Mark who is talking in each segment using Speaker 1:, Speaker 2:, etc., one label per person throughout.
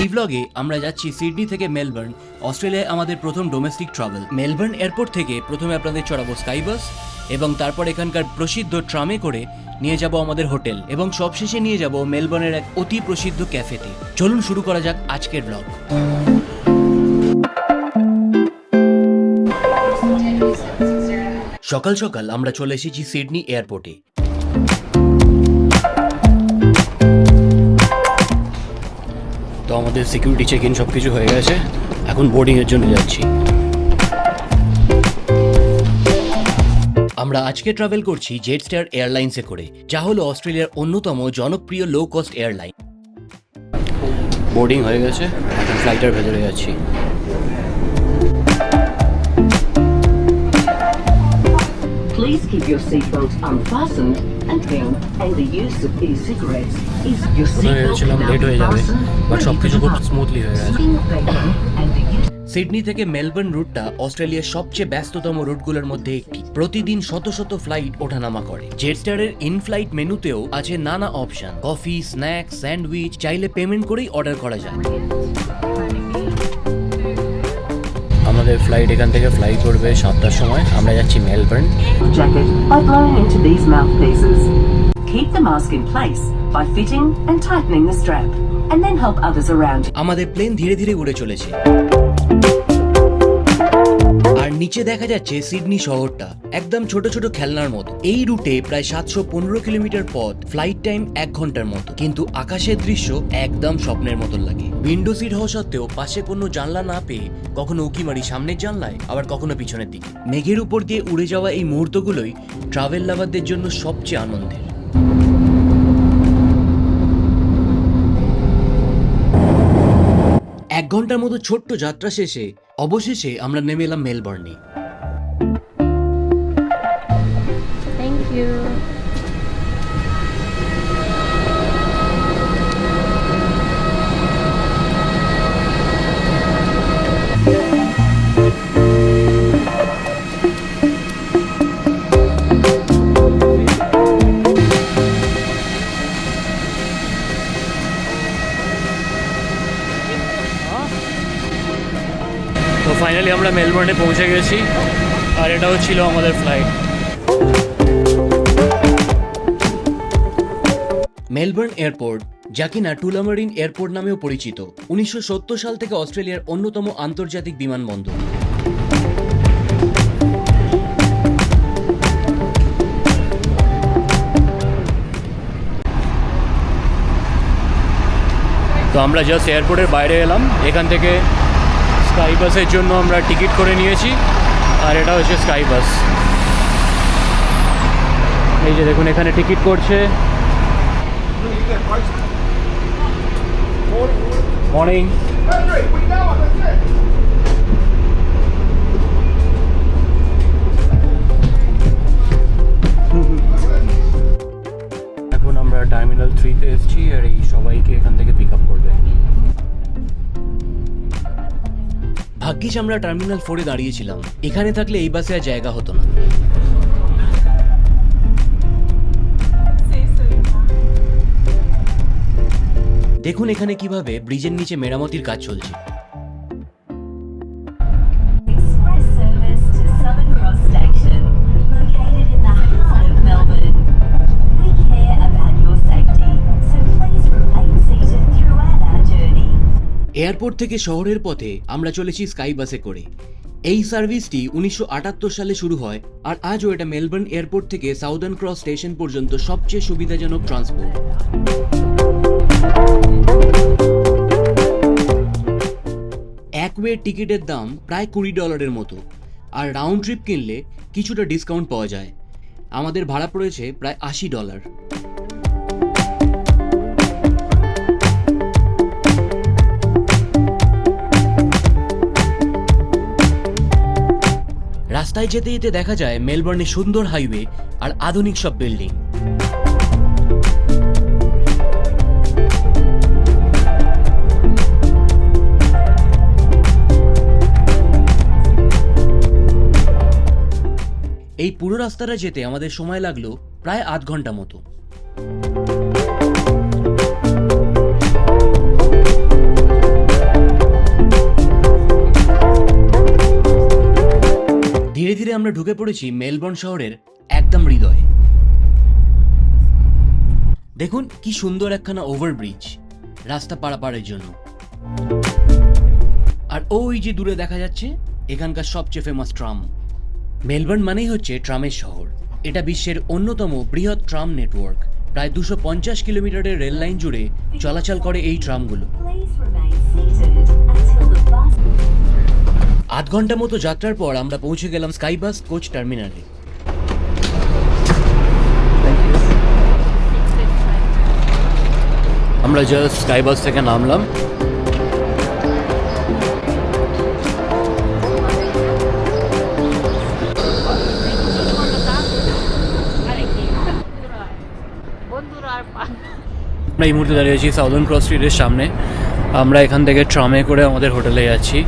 Speaker 1: এই ব্লগে আমরা যাচ্ছি সিডনি থেকে মেলবোর্ন, অস্ট্রেলিয়ায় আমাদের প্রথম ডোমেস্টিক ট্রাভেল মেলবোর্ন এয়ারপোর্ট থেকে প্রথমে আপনাদের চড়াবো স্কাই বাস এবং তারপর এখানকার প্রসিদ্ধ ট্রামে করে নিয়ে যাব আমাদের হোটেল এবং সবশেষে নিয়ে যাব মেলবোর্নের এক অতি প্রসিদ্ধ ক্যাফেতে চলুন শুরু করা যাক আজকের ব্লগ সকাল সকাল আমরা চলে এসেছি সিডনি এয়ারপোর্টে। তো আমাদের সিকিউরিটি চেক ইন সব কিছু হয়ে গেছে। এখন বোর্ডিংয়ের জন্য যাচ্ছি। আমরা আজকে ট্রাভেল করছি জেট স্টার এয়ারলাইন্সে করে, যা হলো অস্ট্রেলিয়ার অন্যতম জনপ্রিয় লো কস্ট এয়ারলাইন বোর্ডিং হয়ে গেছে, এখন ফ্লাইটের ভেতরে যাচ্ছি।
Speaker 2: Please keep your seatbelt unfastened
Speaker 1: ভেবেছিলাম লেট হয়ে যাবে বাট সব কিছু খুব স্মুথলি হয়ে গেছে সিডনি থেকে মেলবোর্ন রুটটা অস্ট্রেলিয়ার সবচেয়ে ব্যস্ততম রুটগুলোর মধ্যে একটি। প্রতিদিন শত শত ফ্লাইট ওঠানামা করে। জেটস্টারের ইন ফ্লাইট মেনুতেও আছে নানা অপশন কফি স্ন্যাক্স স্যান্ডউইচ চাইলে পেমেন্ট করেই অর্ডার করা যায়। আমাদের ফ্লাইট এখান থেকে ফ্লাই করবে সাতটার সময় আমরা যাচ্ছি Melbourne.
Speaker 2: Keep the mask in place by fitting and tightening the strap, and then help others around you.
Speaker 1: আমাদের প্লেন ধীরে ধীরে উড়ে চলেছে নিচে দেখা যাচ্ছে সিডনি শহরটা, একদম ছোট ছোট খেলনার মতো। এই রুটে প্রায় সাতশো পনেরো কিলোমিটার পথ, ফ্লাইট টাইম এক ঘণ্টার মতো। কিন্তু আকাশের দৃশ্য একদম স্বপ্নের মতো লাগে। উইন্ডো সিট হওয়া সত্ত্বেও পাশে কোনো জানলা না পেয়ে কখনো উকি মারি সামনের জানলায়, আবার কখনো পিছনের দিকে। মেঘের উপর দিয়ে উড়ে যাওয়া এই মুহূর্তগুলোই ট্রাভেল লাভারদের জন্য সবচেয়ে আনন্দের। এক ঘণ্টার মতো ছোট্ট যাত্রা শেষে অবশেষে আমরা নেমে এলাম মেলবর্নে। ফাইনালি আমরা মেলবোর্নে পৌঁছে গেছি। আর এটা হচ্ছিল আমাদের ফ্লাইট মেলবোর্ন এয়ারপোর্ট যা কিনা টুলামারিন এয়ারপোর্ট নামেও পরিচিত। উনিশশো সাল থেকে অস্ট্রেলিয়ার অন্যতম আন্তর্জাতিক বিমানবন্দর। তো আমরা জাস্ট এয়ারপোর্টের বাইরে এলাম। এখান থেকে স্কাই বাসের জন্য আমরা টিকিট করে নিয়েছি। আর এটা হচ্ছে স্কাই বাস। এই যে দেখুন, এখানে টিকিট করছে। মর্নিং এখন আমরা টার্মিনাল থ্রিতে এসেছি আর এই সবাইকে এখান থেকে পিক আপ করবে ভাগ্যিস আমরা টার্মিনাল ফোরে দাঁড়িয়েছিলাম। এখানে থাকলে এই বাসে আর জায়গা হতো না। দেখুন এখানে কীভাবে ব্রিজের নিচে মেরামতির কাজ চলছে। এয়ারপোর্ট থেকে শহরের পথে আমরা চলেছি স্কাই বাসে করে। এই সার্ভিসটি উনিশশো আটাত্তর সালে শুরু হয় আর আজও এটা মেলবোর্ন এয়ারপোর্ট থেকে সাউদার্ন ক্রস স্টেশন পর্যন্ত সবচেয়ে সুবিধাজনক ট্রান্সপোর্ট। এক ওয়ে টিকিটের দাম প্রায় কুড়ি ডলারের মতো আর রাউন্ড ট্রিপ কিনলে কিছুটা ডিসকাউন্ট পাওয়া যায়। আমাদের ভাড়া পড়েছে প্রায় আশি ডলার। রাস্তায় যেতে যেতে দেখা যায় মেলবোর্নে সুন্দর হাইওয়ে আর আধুনিক সব বিল্ডিং। এই পুরো রাস্তাটা যেতে আমাদের সময় লাগল প্রায় আধ ঘণ্টা মতো। আমরা ঢুকে পড়েছি মেলবোর্ন শহরের একদম হৃদয়ে। দেখুন কি সুন্দর একখানা ওভারব্রিজ রাস্তা পারাপারের জন্য। আর ওই যে দূরে দেখা যাচ্ছে, এখানকার সবচেয়ে ফেমাস ট্রাম মেলবোর্ন মানেই হচ্ছে ট্রামের শহর। এটা বিশ্বের অন্যতম বৃহৎ ট্রাম নেটওয়ার্ক প্রায় দুশো পঞ্চাশ কিলোমিটারের রেল লাইন জুড়ে চলাচল করে এই ট্রামগুলো আধ ঘণ্টা মতো যাত্রার পর আমরা পৌঁছে গেলাম স্কাইবাস কোচ টার্মিনালে। আমরা জাস্ট স্কাইবাস থেকে নামলাম। আমরা এই মুহূর্তে দাঁড়িয়ে আছি সাউদার্ন ক্রস স্ট্রিটের সামনে। আমরা এখান থেকে ট্রামে করে আমাদের হোটেলে যাচ্ছি।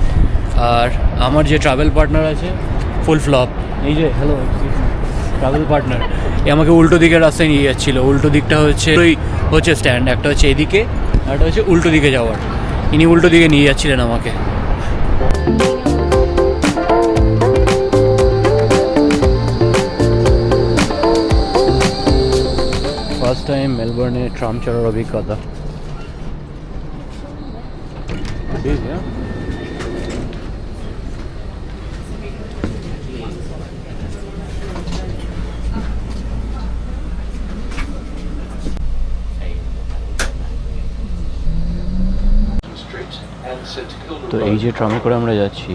Speaker 1: আর আমার যে ট্রাভেল পার্টনার আছে ফুল ফ্লপ এই যে হ্যালো ট্রাভেল পার্টনার এ আমাকে উল্টো দিকের রাস্তায় নিয়ে যাচ্ছিল। উল্টো দিকটা হচ্ছে, ওই হচ্ছে স্ট্যান্ড একটা হচ্ছে এদিকে, আর একটা হচ্ছে উল্টো দিকে যাওয়ার। ইনি উল্টো দিকে নিয়ে যাচ্ছিলেন আমাকে। ফার্স্ট টাইম মেলবোর্নে ট্রাম চড়ার অভিজ্ঞতা। তো এই যে ট্রামে করে আমরা যাচ্ছি,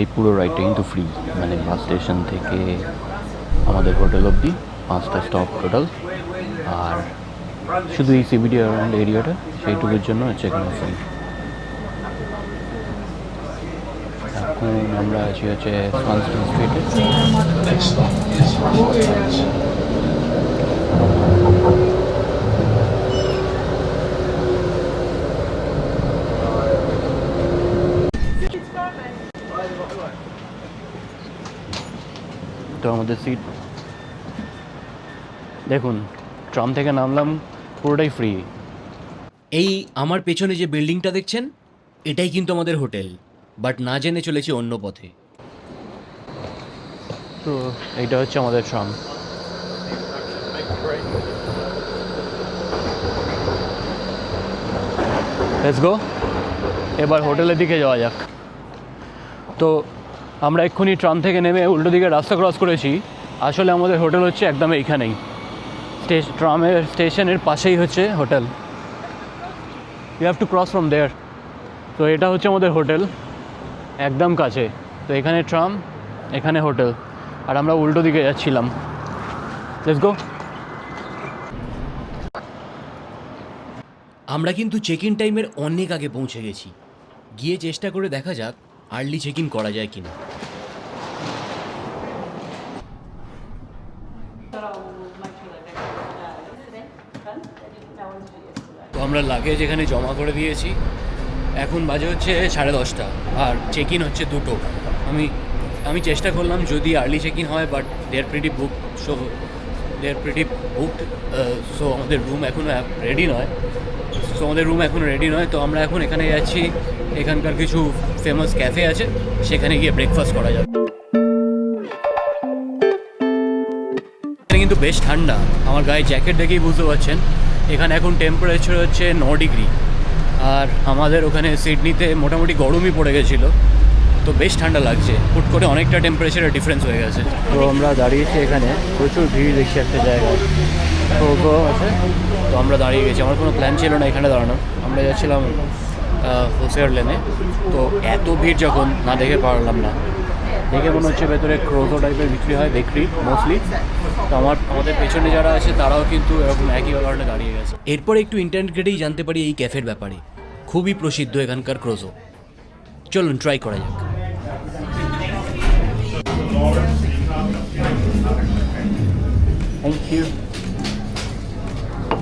Speaker 1: এই পুরো রাইডটা কিন্তু ফ্রি মানে বাস স্টেশন থেকে আমাদের হোটেল অবধি, পাঁচটা স্টপ টোটাল আর শুধু এই সিবিডি অ্যারাউন্ড এরিয়াটা সেইটুকুর জন্য হচ্ছে এখানে ফ্রি এখন আমরা আছি হচ্ছে তো আমাদের সিট দেখুন ট্রাম থেকে নামলাম পুরোটাই ফ্রি এই আমার পেছনে যে বিল্ডিংটা দেখছেন এটাই কিন্তু আমাদের হোটেল বাট না জেনে চলেছি অন্য পথে। তো এইটা হচ্ছে আমাদের ট্রাম লেটস গো এবার হোটেলের দিকে যাওয়া যাক। তো আমরা এক্ষুনি ট্রাম থেকে নেমে উল্টো দিকে রাস্তা ক্রস করেছি। আসলে আমাদের হোটেল হচ্ছে একদম এইখানেই। ট্রামের স্টেশনের পাশেই হচ্ছে hotel. You have to cross from there তো এটা হচ্ছে আমাদের হোটেল। একদম কাছে। তো এখানে ট্রাম, এখানে হোটেল। আর আমরা উল্টো দিকে যাচ্ছিলাম। গো আমরা কিন্তু চেক ইন টাইমের অনেক আগে পৌঁছে গেছি। গিয়ে চেষ্টা করে দেখা যাক আর্লি চেক ইন করা যায় কিনা। তো আমরা লাগেজ এখানে জমা করে দিয়েছি। এখন বাজে হচ্ছে সাড়ে দশটা, আর চেক ইন হচ্ছে দুটো। আমি আমি চেষ্টা করলাম যদি আর্লি চেক ইন হয় but they're pretty book so they're pretty booked so আমাদের রুম এখনও রেডি নয়। সো আমাদের রুম এখনও রেডি নয়, তো আমরা এখন এখানে যাচ্ছি। এখানকার কিছু ফেমাস ক্যাফে আছে, সেখানে গিয়ে ব্রেকফাস্ট করা যাবে। এখানে কিন্তু বেশ ঠান্ডা। আমার গায়ে জ্যাকেট দেখেই বুঝতে পারছেন। এখানে এখন টেম্পারেচার হচ্ছে ন ডিগ্রি আর আমাদের ওখানে সিডনিতে মোটামুটি গরমই পড়ে গেছিল। তো বেশ ঠান্ডা লাগছে। হুট করে অনেকটা টেম্পারেচারের ডিফারেন্স হয়ে গেছে। তো আমরা দাঁড়িয়েছি এখানে। প্রচুর ভিড় দেখছি একটা জায়গায়। টোটো আছে? তো আমরা দাঁড়িয়ে গেছি। আমার কোনো প্ল্যান ছিল না এখানে দাঁড়ানো আমরা যাচ্ছিলাম হোসিয়ার লেনে। তো এত ভিড় যখন না দেখে পারলাম না। দেখে মনে হচ্ছে ভেতরে ক্রোজো টাইপের বিক্রি হয় বেকরি মোস্টলি তো আমার আমাদের পেছনে যারা আছে তারাও কিন্তু এরকম একই কারণে দাঁড়িয়ে গেছে। এরপর একটু ইন্টারনেট ঘেটেই জানতে পারি এই ক্যাফের ব্যাপারে। খুবই প্রসিদ্ধ এখানকার ক্রোজো চলুন ট্রাই করা যাক। Thank you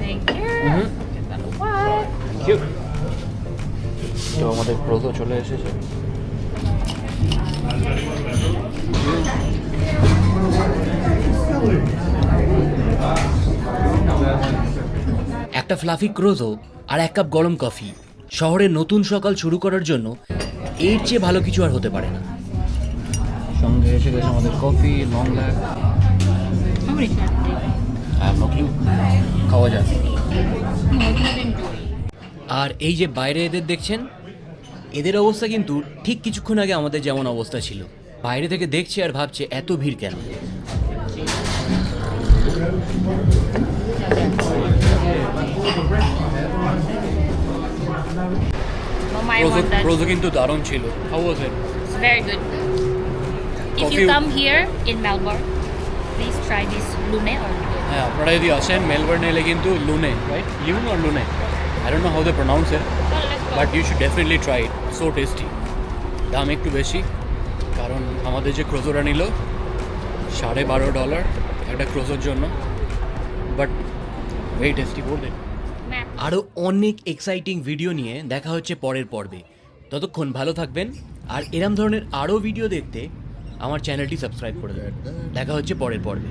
Speaker 3: Thank you.
Speaker 1: Mhm. You তো আমাদের ক্রোজো চলে এসেছে। একটা ফ্লাফি ক্রোজো আর এক কাপ গরম কফি শহরে নতুন সকাল শুরু করার জন্য এর চেয়ে ভালো কিছু আর হতে পারে না। সঙ্গে এসে গেছে আমাদের কফি লং হ্যাঁ খাওয়া যায় আর এই যে বাইরে এদের দেখছেন এদের অবস্থা কিন্তু ঠিক কিছুক্ষণ আগে আমাদের যেমন অবস্থা ছিল। বাইরে থেকে দেখছে আর ভাবছে এত ভিড় কেন?
Speaker 3: That.
Speaker 1: প্রোজো কিন্তু দারুণ ছিল how was it
Speaker 3: It's very good. If
Speaker 1: Coffee-
Speaker 3: you come here in Melbourne, please try this Lune or Lune.
Speaker 1: হ্যাঁ আপনারা যদি আসেন মেলবোর্নে এলে কিন্তু Lune right Lune or Lune I don't know how they pronounce it. But you should definitely try it so tasty দাম একটু বেশি কারণ আমাদের যে ক্রোজোটা নিল সাড়ে বারো ডলার একটা ক্রোজোর জন্য বাট ভেরি টেস্টি বলতে আরও অনেক এক্সাইটিং ভিডিও নিয়ে দেখা হচ্ছে পরের পর্বে। ততক্ষণ ভালো থাকবেন আর এরম ধরনের আরও ভিডিও দেখতে আমার চ্যানেলটি সাবস্ক্রাইব করে দেবেন। দেখা হচ্ছে পরের পর্বে।